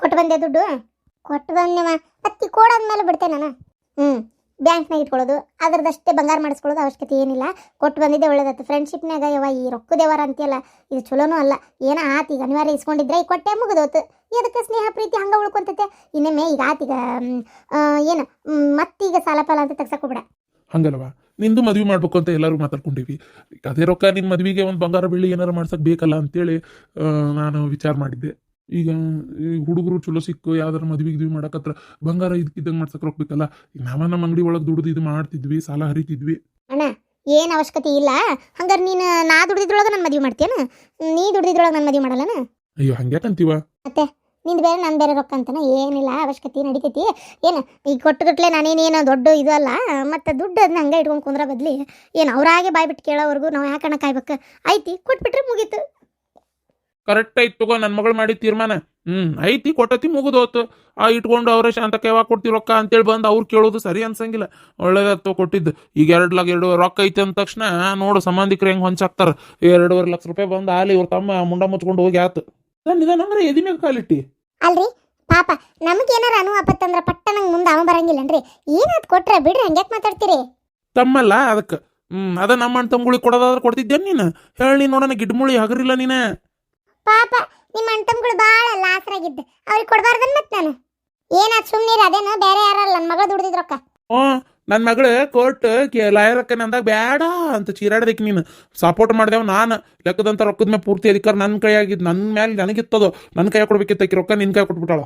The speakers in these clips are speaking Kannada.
ಕೊಟ್ಟು ಬಂದೆ ದುಡ್ಡು? ಕೊಟ್ಟು ಬಂದೆವ. ಅತ್ತಿ ಕೊಡಾದ್ಮೇಲೆ ಬಿಡ್ತೆ ನಾನು. ಹ್ಞೂ ಬ್ಯಾಂಕ್ನಾಗ ಇಟ್ಕೊಳ್ಳೋದು. ಅದ್ರದಷ್ಟೇ ಬಂಗಾರ ಮಾಡಿಸ್ಕೊಳ್ಳೋದು ಅವಶ್ಯಕತೆ ಏನಿಲ್ಲ. ಕೊಟ್ಟು ಬಂದಿದ್ದೆ ಒಳ್ಳೇದಾಯ್ತು. ಫ್ರೆಂಡ್ಶಿಪ್ನಾಗ ಯವ್ವ, ಈ ರೊಕ್ಕದೇವರ ಅಂತೀಯಲ್ಲ, ಇದು ಚಲೋನೂ ಅಲ್ಲ. ಏನೋ ಆತ ಈಗ? ಅನಿವಾರ್ಯ ಇಸ್ಕೊಂಡಿದ್ರೆ ಈಗ ಕೊಟ್ಟೆ ಮುಗಿದೋತು. ಇದಕ್ಕೆ ಸ್ನೇಹ, ಪ್ರೀತಿ ಹಂಗೆ ಉಳ್ಕೊಂತೈತೆ? ಇನ್ನೊಮ್ಮೆ ಈಗ ಆತೀಗ ಏನು ಮತ್ತೀಗ ಸಾಲ ಪಾಲ ಅಂತ ತೆಗ್ಸಕ್ಕೋಗ್ಬೇಡ ಹಂಗಲ್ವಾ? ನಿಂದು ಮದುವೆ ಮಾಡ್ಬೇಕು ಅಂತ ಎಲ್ಲರೂ ಮಾತಾಡ್ಕೊಂಡಿವಿ. ಅದೇ ರೊಕ್ಕ ನಿನ್ನ ಮದುವೆಗೆ ಒಂದು ಬಂಗಾರ ಬೆಳ್ಳಿ ಏನಾರು ಮಾಡ್ಸಕ್ಕೆ ಬೇಕಲ್ಲ ಅಂತೇಳಿ ನಾನು ವಿಚಾರ ಮಾಡಿದ್ದೆ. ಈಗ ಈ ಹುಡುಗರು ಚಲೋ ಸಿಕ್ಕು ಯಾವ್ದಾರ ಮದ್ವೆ ಗಿದ್ವಿ ಮಾಡಕತ್ರ ಬಂಗಾರ ಇದಕ್ಕಿದ್ದಂಗೆ ಮಾಡ್ಸಕ್ ಹೋಗ್ಬೇಕಲ್ಲ ಬೇಕಲ್ಲ ಈಗ ನಾವ ನಮ್ಮ ಅಂಗಡಿ ಒಳಗೆ ದುಡ್ದು ಇದು ಮಾಡ್ತಿದ್ವಿ ಸಾಲ ಹರಿತಿದ್ವಿ. ಏನು ಅವಶ್ಯಕತೆ ಇಲ್ಲ? ಹಂಗಾರೆ ನೀನು ನಾ ದುಡ್ದಿದ್ರೊಳಗೆ ನನ್ನ ಮದುವೆ ಮಾಡ್ತೇನ ನೀ ದುಡ್ದಿದ್ರೊಳಗೆ ನನ್ನ ಮದುವೆ ಮಾಡಲ್ಲನ? ಅಯ್ಯೋ ಹಂಗ್ಯಾಕಂತೀವ? ನಿಂದು ಬೇರೆ ನಾನು ಬೇರೆ ರೊಕ್ಕ ಅಂತನ? ಏನಿಲ್ಲ ಅವಶ್ಯಕತೆ ನಡಿತೈತಿ. ಏನು ಈಗ ಕೊಟ್ಟುಗಟ್ಲೆ ನಾನೇನೇನು ದೊಡ್ಡ ಇದು ಅಲ್ಲ ಮತ್ತು ದುಡ್ಡು ಅದನ್ನ ಹಂಗೆ ಇಟ್ಕೊಂಡು ಕುಂದ್ರ ಬದ್ಲಿ ಏನು ಅವ್ರಾಗೆ ಬಾಯ್ಬಿಟ್ಟು ಕೇಳೋವರೆಗೂ ನಾವು ಯಾಕಣ್ಣ ಕಾಯ್ಬೇಕು? ಐತಿ ಕೊಟ್ಬಿಟ್ರೆ ಮುಗೀತು. ಕರೆಕ್ಟ್ ಐತ್ ತಗೋ ನನ್ನ ಮಗಳು ಮಾಡಿದ ತೀರ್ಮಾನ. ಹ್ಮ್ ಐತಿ ಕೊಟ್ಟತಿ ಮುಗಿದೋತು ಆ ಇಟ್ಕೊಂಡು ಅವರೇ ಶಾಂತಕ್ಕೆ ಯಾವಾಗ ಕೊಡ್ತೀವಿ ರೊಕ್ಕ ಅಂತೇಳಿ ಬಂದು ಅವ್ರು ಕೇಳೋದು ಸರಿ ಅನ್ಸಂಗಿಲ್ಲ. ಒಳ್ಳೇದತ್ತು ಕೊಟ್ಟಿದ್ದು. ಈಗ ಎರಡು ಲಕ್ಷ ಎರಡು ರೊಕ್ಕ ಐತಿ ಅಂದ ತಕ್ಷಣ ನೋಡು ಸಂಬಂಧಿಕರು ಹೆಂಗೆ ಹೊಂಚಾಕ್ತಾರ ಎರಡೂವರೆ ಲಕ್ಷ ರೂಪಾಯಿ ಬಂದು ಆಲಿ ಇವ್ರ ತಮ್ಮ ಮುಂಡ ಮುಚ್ಕೊಂಡು ಹೋಗಿ ಆತು. ನಿಧಾನಂದ್ರೆ ಎದಿ ಮ್ಯಾಗ ಕಾಲಿಟ್ಟಿ. ಅಲ್ರಿ ಪಾಪ ನಮ್ಗೇನಾರ ಅನು ಪಟ್ಟ ನಂಗೆ ಮುಂದೆ ಅವ ಬರಂಗಿಲ್ಲನ್ರಿ. ಏನಾದ್ ಕೊಟ್ರೆ ಬಿಡ್ರಿ ಹಂಗ್ಯಾಕೆ ಮಾತಾಡ್ತೀರಿ? ತಮ್ಮಲ್ಲ ಅದಕ್ಕೆ ಹ್ಮ್ ಅದ ನಮ್ಮ ಅಣ್ಣ ತಮ್ಗಳಿಗೆ ಕೊಡೋದಾದ್ರೆ ಕೊಡ್ತಿದ್ದೇನೆ ನೀನು? ಹೇಳಿ ನೋಡೋಣ ಗಿಡ್ಮುಳಿ ಹಗರಿಲ್ಲ ನೀನು. ಪಾಪ ನಿಮ್ಮ ಅಣ್ತಮ್ಗಳು ಭಾಳ ಲಾಸರಾಗಿದ್ದು ಅವ್ರಿಗೆ ಕೊಡಬಾರ್ದನ್ ಮತ್ತೆ ನಾನು? ಏನಾದ್ ಸುಮ್ಮನೆ ಅದೇನು? ಬೇರೆ ಯಾರಲ್ಲ ನನ್ನ ಮಗಳು ದುಡ್ದಿದ್ ರೊಕ್ಕ? ಹ್ಞೂ ನನ್ನ ಮಗಳು ಕೋರ್ಟ್ ಲಾಯರ್ ಅಕ್ಕನ ನಂದಾಗ ಬೇಡ ಅಂತ ಚೀರಾಡ್ದಕ್ಕೆ ನೀನು. ಸಪೋರ್ಟ್ ಮಾಡಿದೆವು ನಾನು. ಲೆಕ್ಕದಂತ ರೊಕ್ಕದ ಮೇಲೆ ಪೂರ್ತಿ ಅಧಿಕಾರ ನನ್ನ ಕೈಯಾಗಿದ್ದು ನನ್ನ ಮೇಲೆ ನನಗಿತ್ತದು. ನನ್ನ ಕೈ ಕೊಡ್ಬೇಕಿತ್ತು ಆಕಿ ರೊಕ್ಕ ನಿನ್ನ ಕೈ ಕೊಟ್ಬಿಟ್ಟಾಳ.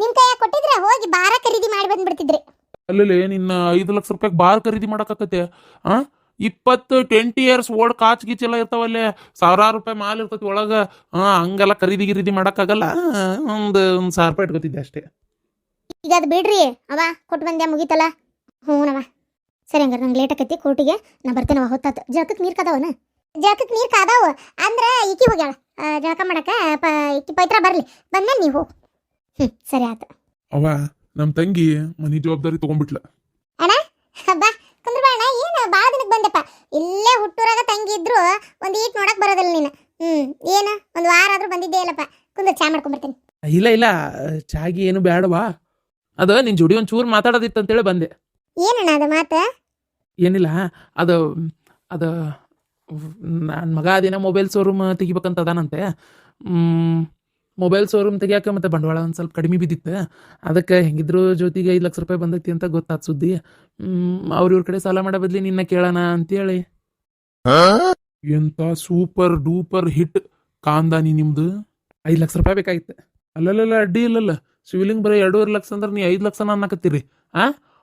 ನಿಮ್ ಕೈ ಕೊಟ್ಟಿದ್ರೆ ಹೋಗಿ ಬಾರ ಖರೀದಿ ಮಾಡಿ ಬಂದ್ಬಿಡ್ತಿದ್ರಿ. ಅಲ್ಲಲ್ಲಿ ನಿನ್ನ ಐದು ಲಕ್ಷ ರೂಪಾಯಿ ಬಾರ್ ಖರೀದಿ ಮಾಡಕ್ಕಾಗತ್ತೆ ಆ? ಇಪ್ಪತ್ತು ಟ್ವೆಂಟಿ ಇಯರ್ಸ್ ಓಲ್ಡ್ ಕಾಚ್ ಗೀಚ್ ಎಲ್ಲ ಇರ್ತಾವಲ್ಲೇ ಸಾವಿರಾರು ರೂಪಾಯಿ ಮಾಲ್ ಇರ್ತೈತಿ ಒಳಗೆ. ಹಾಂ ಹಂಗೆಲ್ಲ ಖರೀದಿ ಗಿರೀದಿ ಮಾಡೋಕ್ಕಾಗಲ್ಲ. ಒಂದು ಒಂದು ಸಾವಿರ ರೂಪಾಯಿ ಇಟ್ಕೋತಿದ್ದೆ ಅಷ್ಟೇ. ಈಗ ಅದು ಬಿಡ್ರಿ. ಅವ ಕೊಟ್ಟು ಬಂದ್ಯಾ ಮುಗೀತಲ್ಲ? ಹ್ಞೂನವ ಸರಿ ಹಂಗಾರೆ ನಂಗೆ ಲೇಟ್ ಆಕೈತಿ ಕೋರ್ಟಿಗೆ ನಾ ಬರ್ತೇನವ ಹೊತ್ತಾತು. ಜಳಕಕ್ಕೆ ನೀರು ಕಾದವನ ಜಳಕಕ್ಕೆ ನೀರು ಕಾದಾವ? ಅಂದ್ರೆ ಈಕಿ ಹೋಗ್ಯಾಳ. ಜಳಕ ಮಾಡಕ ಪ ಈಕಿ ಪೈತ್ರ ಬರಲಿ. ಬಂದ್ಮೇಲೆ ನೀವು ಹೋಗು ಹ್ಞೂ ಸರಿ ಆಯ್ತು ಅವ ನಮ್ಮ ತಂಗಿ ಮನೆ ಜವಾಬ್ದಾರಿ ತಗೊಂಡ್ಬಿಟ್ಲ. ಅಣ್ಣ ಕುಂದ್ರ ಬಾಣ ಏನು ಭಾಳ ದಿನಕ್ಕೆ ಬಂದೆಪ್ಪ ಇಲ್ಲೇ ಹುಟ್ಟೂರಾಗ ತಂಗಿ ಇದ್ರು ಒಂದು ಈಟ್ ನೋಡಕ್ ಬರೋದಿಲ್ಲ ನೀನು. ಹ್ಮ್ ಏನು? ಒಂದು ವಾರ ಆದ್ರೂ ಬಂದಿದ್ದೇ ಇಲ್ಲಪ್ಪ. ಕುಂದ ಚಾ ಮಾಡ್ಕೊಂಡ್ಬರ್ತೀನಿ. ಇಲ್ಲ ಇಲ್ಲ ಚಾಗಿ ಏನು ಬೇಡವಾ ಅದು ನಿನ್ ಜುಡಿ ಒಂದ್ ಚೂರು ಮಾತಾಡೋದಿತ್ತು ಅಂತೇಳಿ ಬಂದೆ. ಏನಣ್ಣ ಅದು ಮಾತ? ಏನಿಲ್ಲ ಅದು ಅದು ನನ್ನ ಮಗ ಅದೇನ ಮೊಬೈಲ್ ಶೋರೂಮ್ ತೆಗಿಬೇಕಂತ ಅದಾನಂತೆ. ಮೊಬೈಲ್ ಶೋರೂಮ್ ತೆಗಿಯಾಕ ಮತ್ತೆ ಬಂಡವಾಳ ಒಂದು ಸ್ವಲ್ಪ ಕಡಿಮೆ ಬಿದ್ದಿತ್ತು. ಅದಕ್ಕೆ ಹೆಂಗಿದ್ರು ಜೊತೆಗೆ ಐದು ಲಕ್ಷ ರೂಪಾಯಿ ಬಂದೈತಿ ಅಂತ ಗೊತ್ತಾದ ಸುದ್ದಿ. ಅವ್ರ ಇವ್ರ ಕಡೆ ಸಾಲ ಮಾಡೋ ಬದ್ಲಿ ನಿನ್ನ ಕೇಳೋಣ ಅಂತೇಳಿ. ಎಂತ ಸೂಪರ್ ಡೂಪರ್ ಹಿಟ್ ಕಾಂದಾನಿ ನಿಮ್ದು? ಐದು ಲಕ್ಷ ರೂಪಾಯಿ ಬೇಕಾಗಿತ್ತು. ಅಲ್ಲಲ್ಲ ಅಡ್ಡಿ ಇಲ್ಲಲ್ಲ. ಸಿವಿಲಿಂಗ್ ಬರೀ ಎರಡೂವರೆ ಲಕ್ಷ ಅಂದ್ರೆ ನೀ ಐದು ಲಕ್ಷ ಅನ್ನಕತ್ತೀರಿ. ಆ?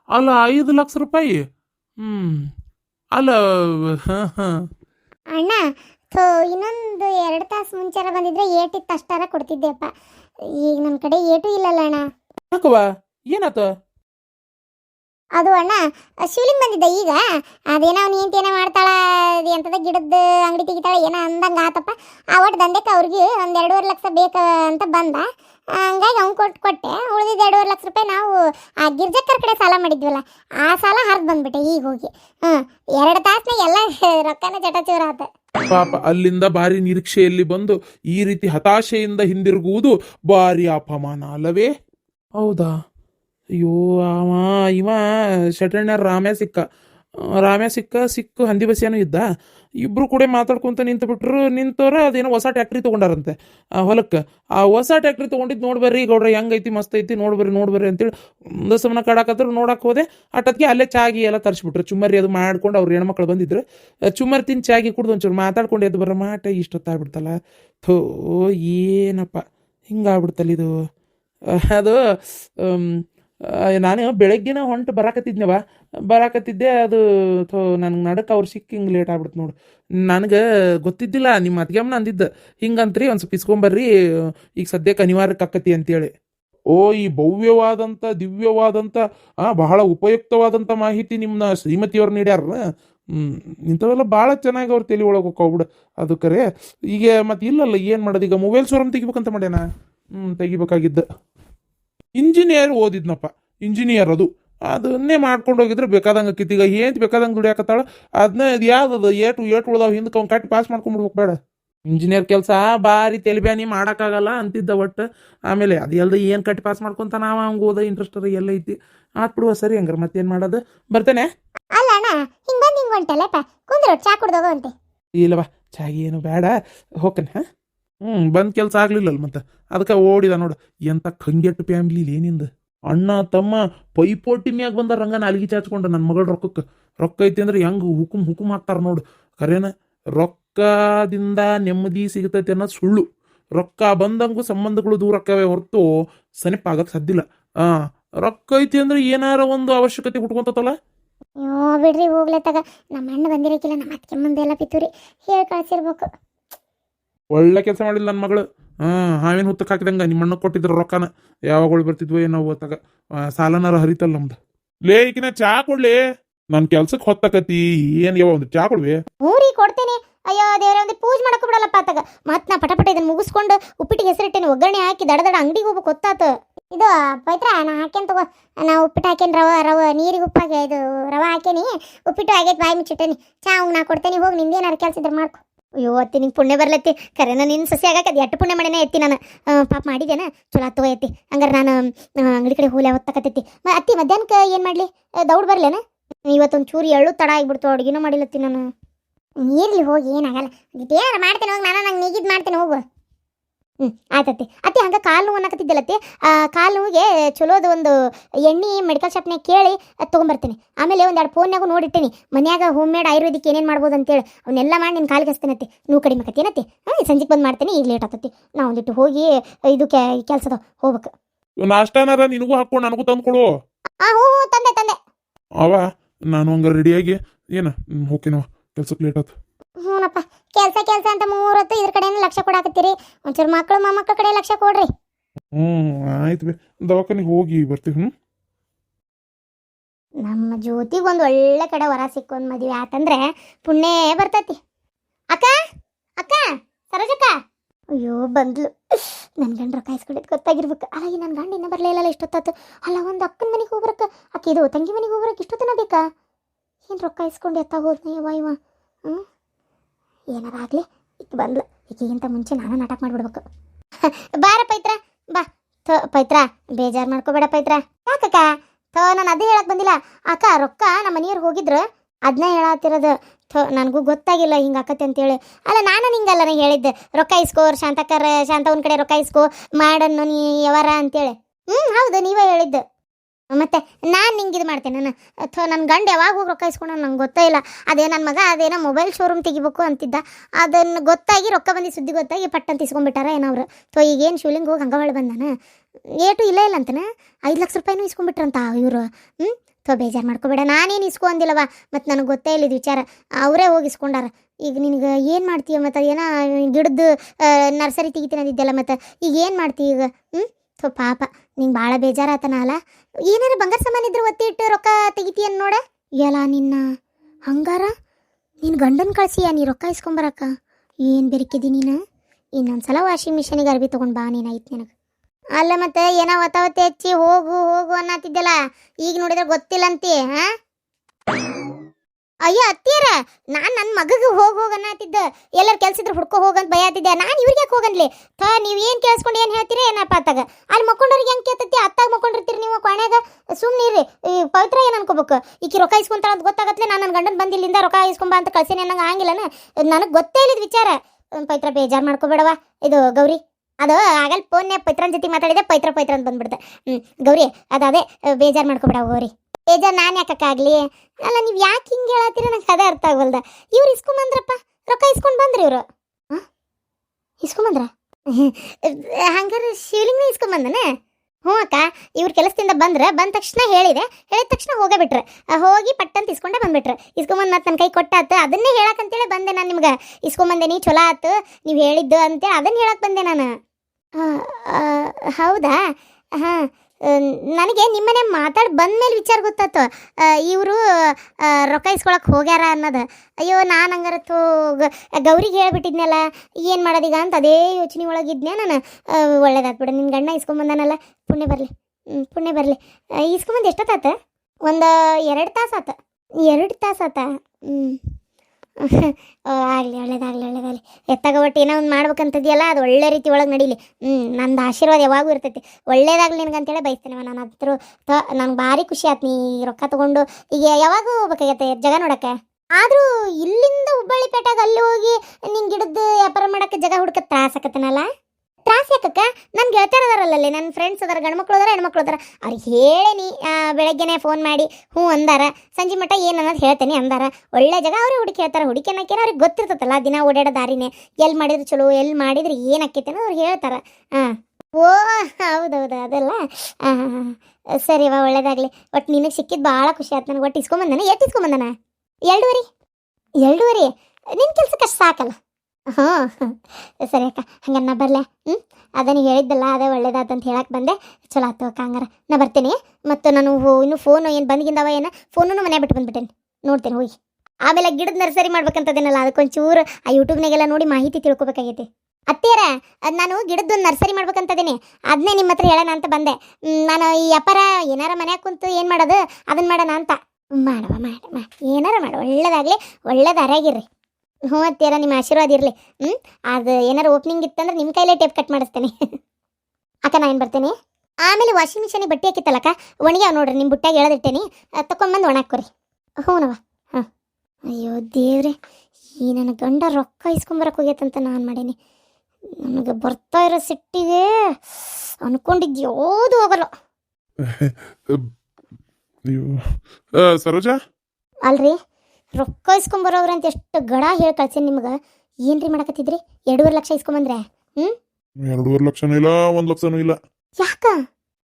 ಅಲ್ಲ ಐದು ಲಕ್ಷ ರೂಪಾಯಿ? ಹ್ಮ್. ಅಲ್ಲ ಹ, ಹ. ಥೋ ಇನ್ನೊಂದು ಎರಡು ತಾಸು ಮುಂಚೆರ ಬಂದಿದ್ರೆ ಏಟಿತ್ತು ಅಷ್ಟಾರ ಕೊಡ್ತಿದ್ದೆಪ್ಪ. ಈಗ ನನ್ನ ಕಡೆ ಏಟು ಇಲ್ಲಲ್ಲ ಅಣ್ಣ. ಯಾಕವ್ವ? ಏನಾತ? ಅದು ಅಣ್ಣ ಶಿವಲಿಂಗ್ ಬಂದಿದ್ದ ಈಗ? ಅದೇನೋ ಅವ್ನು ಏನ್ ಏನೋ ಮಾಡ್ತಾಳ ಅದು ಎಂಥದ ಗಿಡದ ಅಂಗಡಿ ತೆಗಿತಾಳ ಏನೋ ಅಂದಂಗೆ ಆತಪ್ಪ. ಆ ಒಟ್ಟು ದಂಧೆಕ್ಕೆ ಅವ್ರಿಗೆ ಒಂದು ಎರಡೂವರೆ ಲಕ್ಷ ಬೇಕು ಅಂತ ಬಂದ. ಹಂಗಾಗಿ ಅವ್ನು ಕೊಟ್ಟು ಕೊಟ್ಟೆ. ಉಳಿದಿದ್ದ ಎರಡೂವರೆ ಲಕ್ಷ ರೂಪಾಯಿ ನಾವು ಆ ಗಿರ್ಜಕ್ಕರ ಕಡೆ ಸಾಲ ಮಾಡಿದ್ವಲ್ಲ ಆ ಸಾಲ ಹರಿದು ಬಂದ್ಬಿಟ್ಟೆ ಈಗ ಹೋಗಿ. ಹ್ಞೂ ಎರಡು ತಾಸ್ನಾಗ ಎಲ್ಲ ರೊಕ್ಕನ ಚಟಚೂರ ಆತ. ಪಾಪ ಅಲ್ಲಿಂದ ಭಾರಿ ನಿರೀಕ್ಷೆಯಲ್ಲಿ ಬಂದು ಈ ರೀತಿ ಹತಾಶೆಯಿಂದ ಹಿಂದಿರುಗುವುದು ಭಾರಿ ಅಪಮಾನ ಅಲ್ಲವೇ? ಹೌದಾ? ಅಯ್ಯೋ, ಅವ, ಇವ ಶಟಣ್ಣ ರಾಮೇ ಸಿಕ್ಕ ರಾಮ್ಯ ಸಿಕ್ಕ, ಸಿಕ್ಕು, ಹಂದಿ ಬಸಿಯಾನು ಇದ್ದ. ಇಬ್ರು ಕೂಡ ಮಾತಾಡ್ಕೊಂತ ನಿಂತು ಬಿಟ್ರು ನಿಂತವ್ರ ಅದೇನೋ ಹೊಸ ಟ್ಯಾಕ್ಟ್ರಿ ತೊಗೊಂಡಾರಂತೆ. ಆ ಹೊಲಕ್ಕೆ. ಆ ಹೊಸ ಟ್ಯಾಕ್ಟ್ರಿ ತೊಗೊಂಡಿದ್ದು ನೋಡ್ಬರ್ರಿ, ಗೌಡ್ರ, ಹೆಂಗೈತಿ ಮಸ್ತ್ ಐತಿ ನೋಡ್ಬರ್ರಿ ನೋಡ್ಬರ್ರಿ ಅಂತೇಳಿ ಒಂದು ಸಮನ ಕಾಡಾಕತ್ರ ನೋಡಕ್ಕೆ ಹೋದೆ. ಅಟ್ಟತ್ಗೆ ಅಲ್ಲೇ ಚಾಗಿ ಎಲ್ಲ ತರಿಸ್ಬಿಟ್ರು. ಚುಮ್ಮರಿ ಅದು ಮಾಡ್ಕೊಂಡು ಅವ್ರು ಹೆಣ್ಮಕ್ಳು ಬಂದಿದ್ರು. ಚುಮ್ಮರಿ ತಿಂದು ಚಾಗಿ ಕುಡ್ದು ಒಂಚೂರು ಮಾತಾಡ್ಕೊಂಡು ಎದ್ದು ಬರೋ ಮಾಟ ಇಷ್ಟೊತ್ತಾಗ್ಬಿಡ್ತಲ್ಲ. ಥೋ, ಏನಪ್ಪ. ಹಿಂಗಾಗ್ಬಿಡ್ತಲ್ಲ ಇದು ಅದು ನಾನು ಬೆಳಗ್ಗೆನ ಹೊಂಟು ಬರಾಕತ್ತಿದ್ನವ. ಬರಾಕತ್ತಿದ್ದೆ ಅದು ಥೋ, ನನಗೆ ನಡಕ್ಕೆ ಅವ್ರು ಸಿಕ್ಕಿ ಹಿಂಗೆ ಲೇಟ್ ಆಗ್ಬಿಡ್ತು ನೋಡು. ನನಗೆ ಗೊತ್ತಿದ್ದಿಲ್ಲ ನಿಮ್ಮ ಅತ್ಗೆಮ್ಮನ ಅಂದಿದ್ದ. ಹಿಂಗಂತ್ರಿ ಒಂದು ಸ್ವಲ್ಪ ಇಸ್ಕೊಂಬರ್ರಿ, ಈಗ ಸದ್ಯಕ್ಕೆ ಅನಿವಾರ್ಯಕ್ಕೆ ಆಕತಿ ಅಂತೇಳಿ. ಓ, ಈ ಭವ್ಯವಾದಂಥ ದಿವ್ಯವಾದಂಥ ಬಹಳ ಉಪಯುಕ್ತವಾದಂಥ ಮಾಹಿತಿ ನಿಮ್ಮನ್ನ ಶ್ರೀಮತಿಯವ್ರು ನೀಡ್ಯಾರ ಹ್ಞೂ ಇಂಥವೆಲ್ಲ ಭಾಳ ಚೆನ್ನಾಗಿ ಅವ್ರು ತಲೆ ಒಳಗೆ ಹೋಗ್ಬಿಡು ಅದು ಕರೆ, ಈಗ ಮತ್ತೆ ಇಲ್ಲಲ್ಲ, ಏನು ಮಾಡೋದು? ಈಗ ಮೊಬೈಲ್ ಶೋರೂಮ್ ತೆಗಿಬೇಕಂತ ಮಾಡ್ಯಾನ? ಹ್ಞೂ ತೆಗಿಬೇಕಾಗಿದ್ದ. ಇಂಜಿನಿಯರ್ ಓದಿದ್ನಪ್ಪ. ಇಂಜಿನಿಯರ್ ಅದು. ಅದನ್ನೇ ಮಾಡ್ಕೊಂಡು ಹೋಗಿದ್ರೆ ಬೇಕಾದಂಗೆ ಕಿತ್ತೀಗ ಏನು ಬೇಕಾದಂಗೆ ದುಡಿಯಾಕತ್ತಾಳ? ಅದನ್ನ ಅದು ಯಾವ್ದು ಏಟು ಏಟು ಉಳ್ದಾವ. ಹಿಂದಕ್ಕೆ ಅವ್ನು ಕಟ್ಟಿ ಪಾಸ್ ಮಾಡ್ಕೊಂಡ್ಬಿಡ್ಬೇಕು ಬೇಡ. ಇಂಜಿನಿಯರ್ ಕೆಲಸ ಭಾರಿ ತೆಲಿಬ್ಯಾನಿ ಮಾಡೋಕ್ಕಾಗಲ್ಲ ಅಂತಿದ್ದ ಒಟ್ಟು. ಆಮೇಲೆ ಅದು ಎಲ್ಲದ ಏನು ಕಟ್ಟಿ ಪಾಸ್ ಮಾಡ್ಕೊಂತ ನಾವು ಹಂಗೆ ಓದೋ? ಇಂಟ್ರೆಸ್ಟ್ ಎಲ್ಲ ಐತಿ. ಆತ್ ಬಿಡುವ ಸರಿ ಹಂಗಾರೆ ಮತ್ತೇನು ಮಾಡೋದು? ಬರ್ತೇನೆ. ಅಲ್ಲ ಅಣ್ಣ ಹಿಂಗೆ ಬಂದ್ ಹಿಂಗ್ ಹೊಂಟಲ್ಲಪ್ಪ. ಕುಂದ್ರು ಚಾ ಕುಡ್ದೋಗು ಅಂತೆ. ಇಲ್ಲವಾ ಚಾಗಿ ಏನು ಬೇಡ. ಹೋಗ್ತೇನೆ ಹಾಂ? ಹ್ಞೂ ಬಂದ ಕೆಲಸ ಆಗ್ಲಿಲ್ಲಲ್ಲ ಮತ್ತೆ. ಅದಕ್ಕೆ ಓಡಿದ ನೋಡು. ಎಂತ ಕಂಗೆಟ್ಟು ಫ್ಯಾಮಿಲಿ ಏನಿಂದ ಅಣ್ಣ, ತಮ್ಮ ಪೈಪೋಟಿ ಮ್ಯಾಗ ಬಂದ ರಂಗ ನಾಲ್ಗಿ ಚಾಚ್ಕೊಂಡು ನನ್ನ ಮಗಳ ರೊಕ್ಕಕ್ಕೆ. ರೊಕ್ಕ ಐತಿ ಅಂದ್ರೆ ಹೆಂಗೆ ಹುಕುಮ್ ಹುಕುಮ್ ಹಾಕ್ತಾರ ನೋಡು. ಖರೇನ? ರೊಕ್ಕದಿಂದ ನೆಮ್ಮದಿ ಸಿಗತೈತಿ ಅನ್ನೋದು ಸುಳ್ಳು. ರೊಕ್ಕ ಬಂದಂಗೂ ಸಂಬಂಧಗಳು ದೂರ ಆಕ್ಕವೆ ಹೊರತು ಸನಿಪ ಆಗಕ್ಕೆ ಸಾಧ್ಯಲ್ಲ ಆ, ರೊಕ್ಕ ಐತಿ ಅಂದ್ರೆ ಏನಾರ ಒಂದು ಅವಶ್ಯಕತೆ ಹುಟ್ಕೊಂತತಲ್ಲ ಅಯ್ಯೋ ಬಿಡ್ರಿ ಹೋಗ್ಲತ್ತಾಗ. ನಮ್ಮ ಅಣ್ಣ ಬಂದಿರಕಿಲ್ಲ, ನಮ್ಮ ಅತ್ತಿಗೆ ಮುಂದೆ ಎಲ್ಲ ಪಿತೂರಿ. ಹೇಳಿ ಕಳ್ಸಿರ್ಬೇಕು. ಒಳ್ಳೆ ಕೆಲಸ ಮಾಡಿಲ್ಲ ನನ್ನ ಮಗಳು. ಹಾಂ, ಹಾವಿನ ಹುತ್ತಕ್ಕೆ ಹಾಕಿದಂಗ ನಿಮ್ಮ ಅಣ್ಣ ಕೊಟ್ಟಿದ್ರು ರೊಕ್ಕನ. ಯಾವಾಗಳು ಬರ್ತಿದ್ವೋ ಏನೋ ಓದ್ತಾಗ ಸಾಲನಾರ ಹರಿತಲ್ಲ ನಮ್ದು. ಲೇ, ಈಕಿನ ಚಾ ಕೊಡ್ಲಿ. ನನ್ನ ಕೆಲ್ಸಕ್ಕೆ ಹೊತ್ತಕತಿ ಏನ್ ಯಾವ ಒಂದು ಚಾ ಕೊಡ್ವಿ? ಊರಿ ಕೊಡ್ತೇನೆ. ಅಯ್ಯೋ, ದೇವ್ರ ಒಂದು ಪೂಜೆ ಮಾಡಕ್ ಬಿಡಲ್ಲಪ್ಪ ಆತಾಗ. ಮತ್ತೆ ನಾ ಪಟಪಟ ಪಟ ಇದನ್ನ ಮುಗಿಸ್ಕೊಂಡು ಉಪ್ಪಿಟ್ಟಿಗೆ ಹೆಸರಿಟ್ಟೇನೆ. ಒಗ್ಗರಣೆ ಹಾಕಿ ದಡ ದಡ ಅಂಗಡಿಗೆ ಹೋಗ್ಬೇಕು ಗೊತ್ತಾತ. ಇದು ಪೈತ್ರ ನಾ ಹಾಕೇನ್ ತಗೋ. ನಾ ಉಪ್ಪಿಟ್ಟು ಹಾಕೇನ್ ರವ ರವ, ನೀರಿಗೆ ಉಪ್ಪಾಗೆ ಇದು, ರವ ಹಾಕೇನಿ ಉಪ್ಪಿಟ್ಟು ಆಗೈತೆ ಬಾಯಿ ಮುಚ್ಚಿಟ್ಟೇನಿ. ಚಾ, ಅವ್ನು ನಾ ಕೊಡ್ತೇನೆ. ಹೋಗಿ ನಿಂದೇನಾರು ಕೆಲಸ ಇದ್ರೆ ಮಾಡ್ಕೊ. ಅಯ್ಯೋ, ಅತ್ತಿ, ನಿಂಗೆ ಪುಣ್ಯ ಬರ್ಲತ್ತಿ ಕರೆನ ನಿನ್ನ ಸಸಿ ಆಗಕ್ಕೆ ಎಷ್ಟು ಪುಣ್ಯ ಮಾಡೇನೆ ಎತ್ತಿ ನಾನು. ಪಾಪ ಮಾಡಿದ್ದೇನೆ ಚಲೋ ಆತು ಎತ್ತಿ ಹಂಗಾರೆ ನಾನು ಅಂಗಡಿ ಕಡೆ ಹೂಲೆ ಹೊತ್ತಕತ್ತೈತಿ ಮ, ಅತ್ತಿ, ಮಧ್ಯಾಹ್ನಕ್ಕೆ ಏನು ಮಾಡಲಿ? ದೌಡ್ ಇವತ್ತು ಇವತ್ತೊಂದು ಚೂರು ಎಳ್ಳು ತಡ ಆಗಿಬಿಡ್ತು, ಅಡುಗೆನೂ ಮಾಡಿಲ್ಲತ್ತಿ ನಾನು. ನೀರ್ಲಿ ಹೋಗಿ ಏನಾಗಲ್ಲ ಏನಾರ ಮಾಡ್ತೇನೆ ಹೋಗಿ, ನಾನು ನಂಗೆ ನೀಗಿದ್ದು ಮಾಡ್ತೇನೆ ಹೋಗು. ಹ್ಞೂ ಆಯ್ತತ್ತೆ. ಅತ್ತೆ ಹಂಗೆ ಕಾಲು ನೋವು ಅನ್ನಕತ್ತಿದ್ದಲ್ಲತ್ತೆ ಕಾಲು ನೋವಿಗೆ ಚಲೋದು ಒಂದು ಎಣ್ಣೆ ಮೆಡಿಕಲ್ ಶಾಪ್ನಾಗ ಕೇಳಿ ಅದು ತೊಗೊಂಬರ್ತೀನಿ. ಆಮೇಲೆ ಒಂದು ಎರಡು ಫೋನ್ನಾಗೂ ನೋಡಿಟ್ಟೇನಿ. ಮನ್ಯಾಗ ಹೋಮ್ ಮೇಡ್ ಆಯುರ್ವೇದಿಕ್ ಏನೇನು ಮಾಡ್ಬೋದು ಅಂತೇಳಿ. ಅವನ್ನೆಲ್ಲ ಮಾಡಿ ನಿನ್ನ ಕಾಲಿಗೆ ಹಚ್ತೇನತ್ತಿ ನೀವು ಕಡಿಮೆ ಆಕತ್ತೇನತ್ತಿ ಹಾಂ ಸಂಜೆಗೆ ಬಂದು ಮಾಡ್ತೀನಿ ಈಗ ಲೇಟ್ ಆಗ್ತತಿ ನಾ ಒಂದಿಟ್ಟು ಹೋಗಿ ಇದು ಕೆಲಸದ ಹೋಗ್ಬೇಕು. ನಾಷ್ಟಾನಾರ ನಿನಗೂ ಹಾಕೊಂಡು ನನಗೂ ತಂದ್ಕೊಡು ಆ ಹ್ಞೂ ಹ್ಞೂ ತಂದೆ ತಂದೆ. ಅವ ನಾನು ಹಂಗ ರೆಡಿಯಾಗಿ ಏನ ಹೋಗ್ತೀನವ ಕೆಲ್ಸಕ್ಕೆ ಲೇಟ್ ಹ್ಞೂನಪ್ಪ ಕೆಲಸ ಕೆಲಸ ಅಂತ ಮೂರತ್ತು ಇದ್ರ ಕಡೆನೇ ಲಕ್ಷ ಕೊಡಾಕತ್ತೀರಿ. ಒಂಚೂರು ಮಕ್ಕಳು ಮೊಮ್ಮಕ್ಕಳ ಕಡೆ ಲಕ್ಷ ಕೊಡ್ರಿ. ಹ್ಞೂ ಆಯ್ತು ಬೇ. ದವಾಖಾನಿಗೆ ಹೋಗಿ ಬರ್ತೀವಿ ಹ್ಞೂ ನಮ್ಮ ಜ್ಯೋತಿಗೆ ಒಂದು ಒಳ್ಳೆ ಕಡೆ ವರ ಸಿಕ್ಕೊಂದು ಮದುವೆ ಆತಂದ್ರೆ ಪುಣ್ಯ ಬರ್ತೈತಿ. ಅಕ್ಕ ಅಕ್ಕ ಸರೋಜಕ್ಕ. ಅಯ್ಯೋ ಬಂದ್ಲು. ನನ್ನ ಗಂಡ ರೊಕ್ಕ ಇಸ್ಕೊಂಡಿದ್ದು ಗೊತ್ತಾಗಿರ್ಬೇಕು. ಅಲ್ಲ ಈ ನನ್ನ ಗಂಡ ಇನ್ನೂ ಬರಲಿಲ್ಲ ಇಷ್ಟೊತ್ತಾತು ಅಲ್ಲ ಒಂದು ಅಕ್ಕನ ಮನೆಗೆ ಹೋಗ್ಬರಕ್ಕ ಅಕ್ಕ ಇದು ತಂಗಿ ಮನೆಗೆ ಹೋಗ್ಬರಕ್ಕೆ ಇಷ್ಟೊತ್ತನ ಬೇಕಾ? ಏನು ರೊಕ್ಕ ಇಸ್ಕೊಂಡು ಎತ್ತ ಹೋದ್ನ ಯವ್ವ ಇವ ಹ್ಞೂ ಏನಾರ ಆಗಲಿ ಬಂದ್ಲ. ಬಂದ್ಲು ಮುಂಚೆ ನಾನು ನಾಟಕ ಮಾಡ್ಬಿಡ್ಬೇಕು. ಬಾರ ಪೈತ್ರ, ಬಾ. ಥೋ, ಪೈತ್ರ, ಬೇಜಾರು ಮಾಡ್ಕೋಬೇಡ ಪೈತ್ರ. ಯಾಕಕ್ಕ? ಥೋ, ನಾನು ಅದೇ ಹೇಳಕ್ ಬಂದಿಲ್ಲ. ಅಕ್ಕ, ರೊಕ್ಕ ನಮ್ಮ ಮನೆಯವ್ರು ಹೋಗಿದ್ರು. ಅದನ್ನ ಹೇಳತ್ತಿರೋದು ಥೋ, ನನಗೂ ಗೊತ್ತಾಗಿಲ್ಲ ಹಿಂಗೆ ಆಕತ್ತೆ ಅಂತೇಳಿ. ಅಲ್ಲ ನಾನು ನಿಂಗಲ್ಲ ನಾನು ಹೇಳಿದ್ದೆ. ರೊಕ್ಕ ಇಸ್ಕೋರ್ ಶಾಂತ ಒಂದು ಕಡೆ ರೊಕ್ಕ ಇಸ್ಕೋ, ಮಾಡನ್ನು ನೀ ಯಾವಾರ ಅಂತೇಳಿ. ಹ್ಞೂ ಹೌದು, ನೀವೇ ಹೇಳಿದ್ದು. ಮತ್ತೆ ನಾನು ನಿಂಗೆ ಇದು ಮಾಡ್ತೇನೆ, ನಾನು ಅಥವಾ ನನ್ನ ಗಂಡ ಯಾವಾಗ ಹೋಗಿ ರೊಕ್ಕ ಇಸ್ಕೊಂಡು ನಂಗೆ ಗೊತ್ತೇ ಇಲ್ಲ. ಅದೇ ನನ್ನ ಮಗ ಅದೇನೋ ಮೊಬೈಲ್ ಶೋರೂಮ್ ತೆಗಿಬೇಕು ಅಂತಿದ್ದ. ಅದನ್ನು ಗೊತ್ತಾಗಿ ರೊಕ್ಕ ಬಂದು ಸುದ್ದಿ ಗೊತ್ತಾಗಿ ಪಟ್ಟಂತ ಇಸ್ಕೊಂಡ್ಬಿಟ್ಟಾರ ಏನವ್ರು ಥೋ, ಈಗೇನು ಶಿವಲಿಂಗ್ ಹೋಗಿ ಹಂಗ ಹೊಳೆ ಬಂದಾನ? ಏಟು ಇಲ್ಲ ಇಲ್ಲ ಅಂತನ? ಐದು ಲಕ್ಷ ರೂಪಾಯಿನೂ ಇಸ್ಕೊಂಡ್ಬಿಟ್ರಂತ ಇವರು. ಹ್ಞೂ ತೋ ಬೇಜಾರು ಮಾಡ್ಕೊಬೇಡ, ನಾನೇನು ಇಸ್ಕೊ ಅಂದಿಲ್ಲವ? ಮತ್ತು ನನಗೆ ಗೊತ್ತೇ ಇಲ್ಲ ಇದು ವಿಚಾರ. ಅವರೇ ಹೋಗಿ ಇಸ್ಕೊಂಡಾರ. ಈಗ ನಿನಗೆ ಏನು ಮಾಡ್ತೀಯ? ಮತ್ತು ಅದೇನೋ ಗಿಡದ್ದು ನರ್ಸರಿ ತೆಗಿತೀನಿ ಅಂದಿದ್ದೆಲ್ಲ ಮತ್ತು ಈಗ ಏನು ಮಾಡ್ತೀಯ ಈಗ? ಹ್ಞೂ ಥೋ ಪಾಪ, ನಿಂಗೆ ಭಾಳ ಬೇಜಾರಾತನ ಅಲ್ಲ ಏನಾರ ಬಂಗಾರ ಸಾಮಾನು ಇದ್ರೆ ಒತ್ತಿ ಇಟ್ಟು ರೊಕ್ಕ ತೆಗಿತೀಯ ನೋಡ? ಎಲ್ಲ ನಿನ್ನ ಹಂಗಾರ? ನೀನು ಗಂಡನ ಕಳಿಸಿಯಾ ನೀ ರೊಕ್ಕ ಇಸ್ಕೊಂಬರಕ್ಕ ಏನು ಬೆರಕಿದಿ ನೀನು? ಇನ್ನೊಂದ್ಸಲ ವಾಷಿಂಗ್ ಮಿಷಿನಿಗೆ ಅರ್ಬಿ ತೊಗೊಂಡು ಬಾ ನೀನಾಯ್ತು ನಿನಗೆ. ಅಲ್ಲ ಮತ್ತೆ ಏನೋ ಒತ್ತಾವತಿ ಹಚ್ಚಿ ಹೋಗು ಹೋಗು ಅನ್ನತ್ತಿದ್ದಲ್ಲ ಈಗ ನೋಡಿದ್ರೆ ಗೊತ್ತಿಲ್ಲ ಹಾಂ ಹಾ? ಅಯ್ಯೋ ಅತ್ತಿಯರ, ನಾನು ನನ್ನ ಮಗಗೆ ಹೋಗಿ ಹೋಗಿ ಅನ್ನತ್ತಿದ್ದ. ಎಲ್ಲರ ಕೆಲ್ಸ ಇದ್ರೆ ಹುಡ್ಕೋ ಹೋಗಂತ ಆತಿದ್ದೆ ನಾನು ಇವ್ರಿಗೆ ಯಾಕೆ ಹೋಗನ್ಲಿ? ಥ, ನೀವು ಏನು ಕೇಳಿಸ್ಕೊಂಡು ಏನು ಹೇಳ್ತೀರಿ ಏನಪ್ಪ ಅತ್ತಾಗ ಅಲ್ಲಿ ಮಕ್ಕೊಂಡವ್ರಿಗೆ ಹೆಂಗೆ ಕೇಳ್ತತಿ? ಅತ್ತಾಗ ಮಕ್ಕೊಂಡಿರ್ತೀರಿ ನೀವು ಕೊನೆಗ ಸುಮ್ಮನೆ ಇರ್ರಿ. ಈ ಪವಿತ್ರ ಏನು ಅನ್ಕೋಬೇಕು? ಈಕಿ ರೊಕ್ಕ ಇಸ್ಕೊಂತಾರ ಅಂತ ನಾನು ನನ್ನ ಗಂಡನ ಬಂದಿಲ್ಲಿಂದ ರೊಕ್ಕ ಇಸ್ಕೊಂಬ ಅಂತ ಕಳ್ಸೇನೆ ಅನ್ನಂಗೆ ಆಗಿಲ್ಲನ ನನಗೆ ಗೊತ್ತೇ ಇಲ್ಲದ ವಿಚಾರ. ಪೈತ್ರ ಪವಿತ್ರ ಬೇಜಾರು ಮಾಡ್ಕೋಬೇಡವ ಇದು ಗೌರಿ. ಅದು ಆಗಲ್ ಫೋನ್ನೇ ಪೈತ್ರನ ಜೊತೆ ಮಾತಾಡಿದೆ ಪೈತ್ರ ಪೈತ್ರ ಅಂತ ಬಂದ್ಬಿಡ್ತೆ ಹ್ಞೂ ಗೌರಿ, ಅದು ಅದೇ ಬೇಜಾರು ಮಾಡ್ಕೋಬೇಡ ಗೌರಿ. ಬೇಜಾರು ನಾನು ಯಾಕಕ್ಕಾಗಲಿ? ಅಲ್ಲ ನೀವು ಯಾಕೆ ಹಿಂಗೆ ಹೇಳತ್ತೀರ? ನಂಗೆ ಅದೇ ಅರ್ಥ ಆಗವಲ್ದ. ಇವ್ರು ಇಸ್ಕೊಂಬಂದ್ರಪ್ಪ ರೊಕ್ಕ ಇಸ್ಕೊಂಡು ಬಂದ್ರಿ ಇವರು. ಹಾಂ? ಇಸ್ಕೊಂಬಂದ್ರ ಹಂಗಾರೆ ಶಿವಲಿಂಗನ ಇಸ್ಕೊಂಬಂದನೆ ಹ್ಞೂ ಅಕ್ಕ ಇವ್ರ ಕೆಲಸದಿಂದ ಬಂದ್ರೆ ಬಂದ ತಕ್ಷಣ ಹೇಳಿದೆ. ಹೇಳಿದ ತಕ್ಷಣ ಹೋಗೇ ಬಿಟ್ರೆ ಆ, ಹೋಗಿ ಪಟ್ಟಂತ ಇಸ್ಕೊಂಡೇ ಬಂದ್ಬಿಟ್ರೆ. ಇಸ್ಕೊಂಬಂದು ಮತ್ತೆ ನನ್ನ ಕೈ ಕೊಟ್ಟಾತು. ಅದನ್ನೇ ಹೇಳಕ್ಕಂತೇಳಿ ಬಂದೆ ನಾನು ನಿಮ್ಗೆ. ಇಸ್ಕೊಂಬಂದೇನಿ ಚಲೋ ಆತು. ನೀವು ಹೇಳಿದ್ದು ಅಂತೇಳಿ ಅದನ್ನ ಹೇಳಕ್ಕೆ ಬಂದೆ ನಾನು. ಹೌದಾ? ಹಾಂ. ನನಗೆ ನಿಮ್ಮನೆ ಮಾತಾಡಿ ಬಂದ್ಮೇಲೆ ವಿಚಾರ ಗೊತ್ತಾಯ್ತು. ಇವರು ರೊಕ್ಕ ಇಸ್ಕೊಳಕ್ಕೆ ಹೋಗ್ಯಾರ ಅನ್ನೋದು. ಅಯ್ಯೋ, ನಾನು ಹಂಗಾರ ತೋ ಗೌರಿಗೆ ಹೇಳ್ಬಿಟ್ಟಿದ್ನಲ್ಲ, ಏನು ಮಾಡೋದೀಗ ಅಂತ ಅದೇ ಯೋಚನೆ ಒಳಗಿದ್ನೆ ನಾನು. ಒಳ್ಳೇದಾಗ್ಬಿಡ ನಿನ್ನ ಗಂಡ ಇಸ್ಕೊಂಬಂದಾನಲ್ಲ ಪುಣ್ಯ ಬರಲಿ. ಪುಣ್ಯ ಬರಲಿ. ಇಸ್ಕೊಂಬಂದು ಎಷ್ಟೊತ್ತಾತ ಒಂದು ಎರಡು ತಾಸು ಆತ ಎರಡು ತಾಸು ಆತ ಹ್ಞೂ ಆಗಲಿ ಒಳ್ಳೇದಾಗಲಿ ಒಳ್ಳೇದಾಗಲಿ ಎತ್ತಾಗ ಒಟ್ಟು ಏನೋ ಒಂದು ಮಾಡ್ಬೇಕಂತದ್ಯಲ್ಲ, ಅದು ಒಳ್ಳೆ ರೀತಿ ಒಳಗೆ ನಡೀಲಿ. ಹ್ಞೂ ನಂದು ಆಶೀರ್ವಾದ ಯಾವಾಗೂ ಇರ್ತೈತಿ. ಒಳ್ಳೇದಾಗಲಿ ನಿನಗಂತೇಳಿ ಬಯಸ್ತೇನೆ ನಾನು. ಹತ್ರ ತ, ನಂಗೆ ಭಾರಿ ಖುಷಿ ಆಯ್ತು ನೀ ರೊಕ್ಕ ತೊಗೊಂಡು. ಈಗ ಯಾವಾಗೂ ಹೋಗ್ಬೇಕಾಗತ್ತೆ ಜಗ ನೋಡಕ್ಕೆ? ಆದರೂ ಇಲ್ಲಿಂದ ಹುಬ್ಬಳ್ಳಿ ಪೇಟೆಗೆ ಅಲ್ಲಿ ಹೋಗಿ ನಿನ್ನ ಗಿಡದ ವ್ಯಾಪಾರ ಮಾಡೋಕ್ಕೆ ಜಗ ಹುಡ್ಕೋ ತ್ರಾಸ ಆಕತ್ತನಲ್ಲ? ತ್ರಾಸ ಯಾಕಕ್ಕ ನನ್ನ ಗೆಳತಿಯರು ಅದಾರಲ್ಲಲ್ಲಿ ನನ್ನ ಫ್ರೆಂಡ್ಸ್ ಅದಾರ ಗಂಡ್ಮಕ್ಳು ಅದಾರ, ಹೆಣ್ಮಕ್ಳು ಅದಾರ. ಅವ್ರಿಗೆ ಹೇಳೇನಿ ಬೆಳಗ್ಗೆನೇ ಫೋನ್ ಮಾಡಿ, ಹ್ಞೂ ಅಂದಾರ. ಸಂಜೆ ಮಟ್ಟ ಏನು ಅನ್ನೋದು ಹೇಳ್ತೇನೆ ಅಂದಾರ. ಒಳ್ಳೆ ಜಾಗ ಅವ್ರಿಗೆ ಹುಡುಕಿ ಹೇಳ್ತಾರೆ. ಹುಡುಕಿ ಅನ್ನೋಕೇನ ಅವ್ರಿಗೆ ಗೊತ್ತಿರ್ತದಲ್ಲ ದಿನ ಓಡಾಡೋ ದಾರಿನೇ. ಎಲ್ಲಿ ಮಾಡಿದ್ರೆ ಚಲೋ ಎಲ್ಲಿ ಮಾಡಿದ್ರೆ ಏನು ಆಕೈತೆ ಅನ್ನೋ ಅವ್ರಿಗೆ ಹೇಳ್ತಾರೆ. ಹಾಂ ಓ, ಹೌದೌದು, ಅದೆಲ್ಲ. ಸರಿ ವಾ, ಒಳ್ಳೇದಾಗಲಿ. ಒಟ್ಟು ನಿನಗೆ ಸಿಕ್ಕಿದ್ದು ಭಾಳ ಖುಷಿ ಆಯ್ತು ನನಗೆ. ಒಟ್ಟು ಇಸ್ಕೊಂಬಂದನ? ಎಷ್ಟು ಇಸ್ಕೊಂಬಂದನ? ಎರಡೂವರೆ ಎರಡೂವರೆ ನಿನ್ನ ಕೆಲಸಕ್ಕೆ ಅಷ್ಟು ಸಾಕಲ್ಲ. ಹಾಂ ಸರಿ ಅಕ್ಕ ಹಂಗಾರೆ ನಾ ಬರಲೆ? ಹ್ಞೂ ಅದ ನೀವು ಹೇಳಿದ್ದಲ್ಲ, ಅದೇ ಒಳ್ಳೇದಾದಂತ ಹೇಳಕ್ಕೆ ಬಂದೆ. ಚಲೋ ಅಕ್ಕ, ಹಂಗಾರ. ನಾ ಬರ್ತೀನಿ. ಮತ್ತು ನಾನು ಇನ್ನು ಫೋನು ಏನು ಬಂದಿಗಿಂದವ ಏನು? ಫೋನು ಮನೆ ಬಿಟ್ಟು ಬಂದ್ಬಿಟ್ಟೇನೆ. ನೋಡ್ತೇನೆ, ಹೋಗಿ. ಆಮೇಲೆ ಗಿಡದ ನರ್ಸರಿ ಮಾಡ್ಬೇಕಂತದೇನಲ್ಲ, ಅದಕ್ಕೊಂಚೂರು ಆ ಯೂಟ್ಯೂಬ್ನಾಗೆಲ್ಲ ನೋಡಿ ಮಾಹಿತಿ ತಿಳ್ಕೊಬೇಕಾಗೈತಿ. ಅತ್ತೇರ ಅದು ನಾನು ಗಿಡದ್ದೊಂದು ನರ್ಸರಿ ಮಾಡ್ಬೇಕಂತದೇನೆ. ಅದನ್ನೇ ನಿಮ್ಮ ಹತ್ರ ಹೇಳೋಣ ಅಂತ ಬಂದೆ. ನಾನು ಈ ಅಪ್ಪರ ಏನಾರ ಮನ್ಯಾಗ ಕುಂತು ಏನು ಮಾಡೋದು? ಅದನ್ನ ಮಾಡೋಣ ಅಂತ. ಮಾಡವ ಮಾಡ ಏನಾರ ಮಾಡ, ಒಳ್ಳೇದಾಗಲಿ, ಒಳ್ಳೇದು ಹ್ಞೂ ಅತ್ತೇರ ನಿಮ್ಮ ಆಶೀರ್ವಾದ ಇರಲಿ. ಹ್ಞೂ ಅದು ಏನಾರು ಓಪನಿಂಗ್ ಇತ್ತಂದ್ರೆ ನಿಮ್ಮ ಕೈಲೇ ಟೇಪ್ ಕಟ್ ಮಾಡಿಸ್ತೇನೆ. ಅಕ್ಕ ನಾನು ಏನು ಬರ್ತೇನೆ? ಆಮೇಲೆ ವಾಷಿಂಗ್ ಮಿಷನಿಗೆ ಬಟ್ಟೆ ಹಾಕಿತ್ತಲ್ಲಕ್ಕ ಒಣಗ್ಯಾವ ನೋಡ್ರಿ ನಿಮ್ಮ ಬುಟ್ಟಾಗ ಎಳೆದಿಟ್ಟೇನಿ. ತಕೊಂಬಂದು ಒಣಾಕೋರಿ ಹ್ಞೂನವ ಹಾಂ ಅಯ್ಯೋ ದೇವ್ರೆ ಈ ನನ್ನ ಗಂಡ ರೊಕ್ಕ ಇಸ್ಕೊಂಬರಕ್ಕೆ ಹೋಗೈತಂತ ನಾನು ಮಾಡೇನಿ. ನನಗೆ ಬರ್ತಾ ಇರೋ ಸಿಟ್ಟಿಗೆ ಅನ್ಕೊಂಡಿದ್ದು ಯಾವುದು ಹೋಗಲ್ಲ ನೀವು ಸರೋಜಾ? ಅಲ್ರಿ? ರೊಕ್ಕ ಇಸ್ಕೊಂಬರೋವ್ರ ಅಂತ ಎಷ್ಟು ಗಡ ಹೇಳಿ ಕಳ್ಸೀನಿ ನಿಮ್ಗೆ? ಏನ್ರಿ ಮಾಡಕತ್ತಿದ್ರಿ? ಎರಡೂವರೆ ಲಕ್ಷ ಇಸ್ಕೊಂಬಂದ್ರೆ ಎರಡೂವರೆ ಲಕ್ಷನೂ ಇಲ್ಲ ಒಂದ್ ಲಕ್ಷನೂ ಇಲ್ಲ. ಯಾಕ?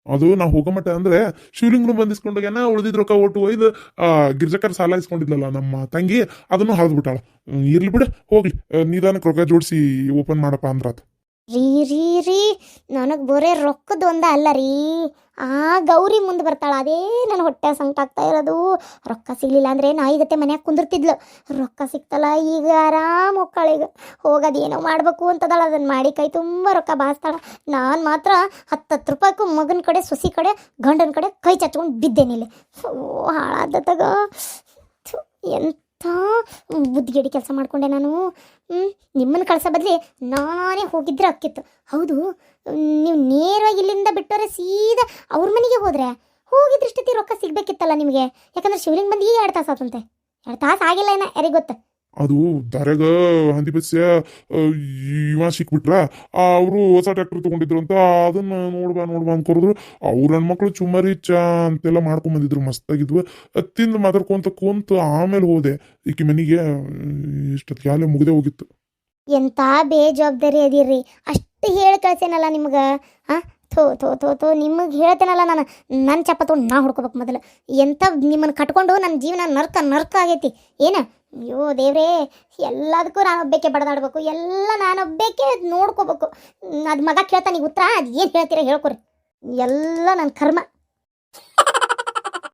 ಅದು ನಾ ಹೋಗೋ ಮಟ್ಟ ಅಂದ್ರೆ ಶಿವಲಿಂಗನು ಬಂದಿಸ್ಕೊಂಡಾಗೇನ ಉಳಿದಿದ್ ರೊಕ್ಕ ಒಟ್ಟು ಒಯ್ದು ಆ ಗಿರ್ಜಕರ್ ಸಾಲ ಇಸ್ಕೊಂಡಿದ್ಲಲ್ಲ ನಮ್ಮ ತಂಗಿ ಅದನ್ನು ಹರಿದ್ಬಿಟ್ಟಾಳ. ಇರ್ಲಿ ಬಿಡು ಹೋಗ್ಲಿ. ನಿಧಾನಕ್ಕೆ ರೊಕ್ಕ ಜೋಡಿಸಿ ಓಪನ್ ಮಾಡಪ್ಪ ಅಂದ್ರಾತ್. ರೀ ರೀ ರೀ. ನನಗೆ ಬರೇ ರೊಕ್ಕದ ಒಂದ ಅಲ್ಲ ರೀ. ಆ ಗೌರಿ ಮುಂದೆ ಬರ್ತಾಳ ಅದೇ ನನ್ನ ಹೊಟ್ಟೆ ಸಂಕಟ ಆಗ್ತಾ ಇರೋದು. ರೊಕ್ಕ ಸಿಗಲಿಲ್ಲ ಅಂದ್ರೆ ನಾಯಿಗತ್ತೆ ಮನ್ಯಾಗ ಕುಂದಿರ್ತಿದ್ಲು. ರೊಕ್ಕ ಸಿಕ್ತಲ್ಲ ಈಗ ಆರಾಮ ಒಕ್ಕಳೀಗ ಏನೋ ಮಾಡಬೇಕು ಅಂತದಳ ಅದನ್ನು ಮಾಡಿ ಕೈ ತುಂಬ ರೊಕ್ಕ ಬಾಸ್ತಾಳ ನಾನು ಮಾತ್ರ ಹತ್ತತ್ತು ರೂಪಾಯಿಗೂ ಮಗನ ಕಡೆ ಸೊಸಿ ಕಡೆ ಗಂಡನ ಕಡೆ ಕೈ ಚಚ್ಕೊಂಡು ಬಿದ್ದೇನಿಲ್ಲ. ಓ ಹಾಳಾದ ತಗ. ಥು, ಎಂಥ ಬುದ್ಧಿಗೇಡಿ ಕೆಲಸ ಮಾಡಿಕೊಂಡೆ ನಾನು. ನಿಮ್ಮನ್ನು ಕಳ್ಸೋ ಬದಲಿ ನಾನೇ ಹೋಗಿದ್ರೆ ಅಕ್ಕಿತ್ತು. ಹೌದು, ನೀವು ನೇರವಾಗಿ ಇಲ್ಲಿಂದ ಬಿಟ್ಟವರೆ ಸೀದಾ ಅವ್ರ ಮನೆಗೆ ಹೋದ್ರೆ? ಹೋಗಿದ್ರಷ್ಟೊತ್ತಿ ರೊಕ್ಕ ಸಿಗಬೇಕಿತ್ತಲ್ಲ ನಿಮಗೆ? ಯಾಕಂದ್ರೆ ಶಿವಲಿಂಗ್ ಬಂದು ಈಗ ಎರಡು ತಾಸು ಆತಂತೆ. ಎರಡು ತಾಸು ಆಗಿಲ್ಲ ಏನ ಯಾರಿಗೆ ಗೊತ್ತ? ಅದು ದಾರ್ಯಾಗ ಹಂದಿ ಬಸ್ಯ ಇವ ಸಿಕ್ಬಿಟ್ರ, ಅವರು ಹೊಸ ಟ್ರ್ಯಾಕ್ಟರ್ ತಗೊಂಡಿದ್ರು ಅಂತ ಅದನ್ನ ನೋಡ್ಬಾ ನೋಡ್ಬಾ ಕರೆದ್ರು ಅವ್ರ ಹೆಣ್ಮಕ್ಳು ಚುಮ್ಮರಿ ಚಾ ಅಂತೆಲ್ಲ ಮಾಡ್ಕೊಂಡ್ ಬಂದಿದ್ರು ಮಸ್ತಾಗಿದ್ವು. ಅದ್ ತಿಂದು ಮಾತಾಡ್ಕೊಂತ ಕುಂತು ಆಮೇಲೆ ಹೋದೆ. ಈಕಿ ಮನೆಗೆ ಇಷ್ಟೊತ್ತಿಗೆ ಅಲ್ಲೇ ಮುಗ್ದೆ ಹೋಗಿತ್ತು. ಎಂತ ಬೇಜವಾಬ್ದಾರಿ ಅದಿರ್ರಿ. ಅಷ್ಟು ಹೇಳಿ ಕಳ್ಸೇನಲ್ಲ ನಿಮ್ಗೆ ಹಾಂ ಥೋ ಥೋ ಥೋ ಥೋ, ನಿಮಗೆ ಹೇಳ್ತೇನಲ್ಲ ನಾನು. ನನ್ನ ಚಪ್ಪ ತೊಗೊಂಡು ನಾ ಹುಡ್ಕೋಬೇಕು ಮೊದಲು. ಎಂಥ ನಿಮ್ಮನ್ನು ಕಟ್ಕೊಂಡು ನನ್ನ ಜೀವನ ನರ್ಕ ನರ್ಕ ಆಗೈತಿ. ಏನು? ಅಯ್ಯೋ ದೇವ್ರೇ, ಎಲ್ಲದಕ್ಕೂ ನಾನೊಬ್ಬೇಕೆ ಬಡದಾಡ್ಬೇಕು. ಎಲ್ಲ ನಾನೊಬ್ಬೇಕೆ ನೋಡ್ಕೋಬೇಕು. ಅದು ಮಗ ಕೇಳ್ತಾನೆ, ಈಗ ಉತ್ತರ? ಅದು ಏನು ಹೇಳ್ತೀರ? ಹೇಳ್ಕೊರಿ. ಎಲ್ಲ ನನ್ನ ಕರ್ಮ.